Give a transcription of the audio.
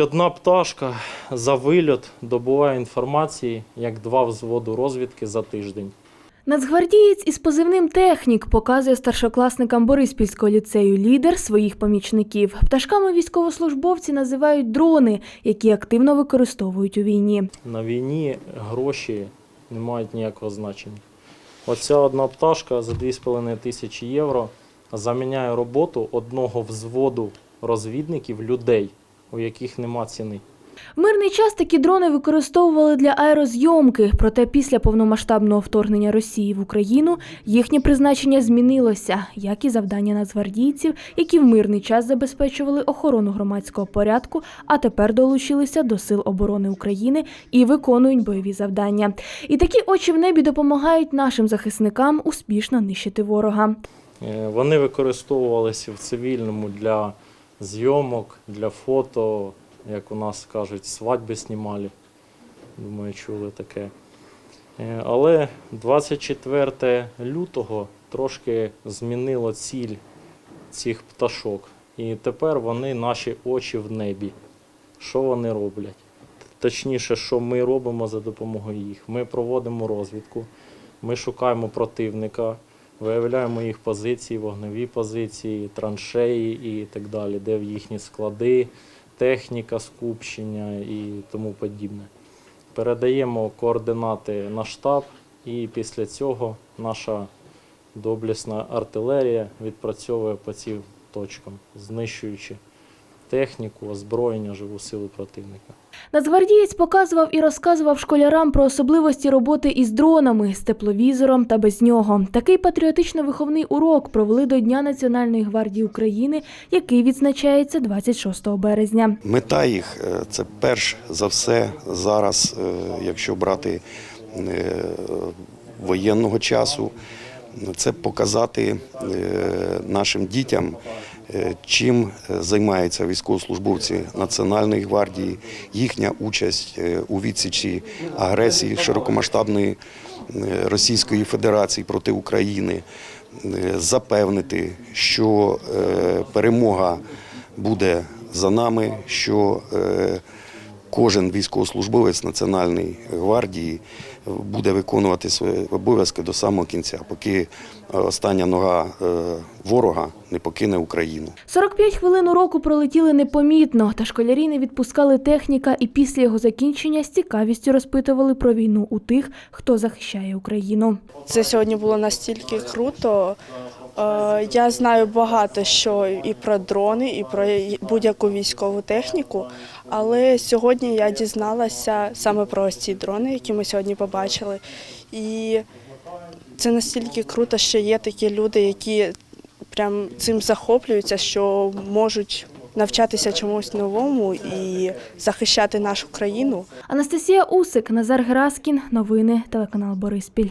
Одна пташка за вильот добуває інформації як два взводу розвідки за тиждень. Нацгвардієць із позивним технік показує старшокласникам Бориспільського ліцею лідер своїх помічників. Пташками військовослужбовці називають дрони, які активно використовують у війні. На війні гроші не мають ніякого значення. Оця одна пташка за 2,5 тисячі євро заміняє роботу одного взводу розвідників людей, у яких нема ціни. В мирний час такі дрони використовували для аерозйомки, проте після повномасштабного вторгнення Росії в Україну їхнє призначення змінилося, як і завдання нацгвардійців, які в мирний час забезпечували охорону громадського порядку, а тепер долучилися до Сил оборони України і виконують бойові завдання. І такі очі в небі допомагають нашим захисникам успішно нищити ворога. Е, Вони використовувалися в цивільному для зйомок, для фото, як у нас кажуть, свадьби знімали. Думаю, чули таке. Е, Але 24 лютого трошки змінило ціль цих пташок. І тепер вони наші очі в небі. Що вони роблять? Точніше, що ми робимо за допомогою їх. Ми проводимо розвідку, ми шукаємо противника, виявляємо їх позиції, вогневі позиції, траншеї і так далі, де в їхні склади, техніка скупчення і тому подібне. Передаємо координати на штаб, і після цього наша доблісна артилерія відпрацьовує по цим точкам, знищуючи техніку, озброєння, живу силу противника. Нацгвардієць показував і розказував школярам про особливості роботи із дронами, з тепловізором та без нього. Такий патріотично-виховний урок провели до Дня Національної гвардії України, який відзначається 26 березня. Мета їх е, це перш за все зараз, е, якщо брати е, воєнного часу, це показати нашим дітям, чим займаються військовослужбовці Національної гвардії, їхня участь е, у відсічі агресії широкомасштабної е, Російської Федерації проти України, е, запевнити, що е, перемога буде за нами, що е, кожен військовослужбовець Національної гвардії буде виконувати свої обов'язки до самого кінця, поки е, остання нога е, ворога не покине Україну. 45 хвилин уроку пролетіли непомітно, та школярі не відпускали техніка і після його закінчення з цікавістю розпитували про війну у тих, хто захищає Україну. Це сьогодні було настільки круто. Е, Я знаю багато що і про дрони, і про будь-яку військову техніку. Але сьогодні я дізналася саме про ось ці дрони, які ми сьогодні побачили. І це настільки круто, що є такі люди, які прям цим захоплюються, що можуть навчатися чомусь новому і захищати нашу країну. Анастасія Усик, Назар Гераскін. Новини телеканал Бориспіль.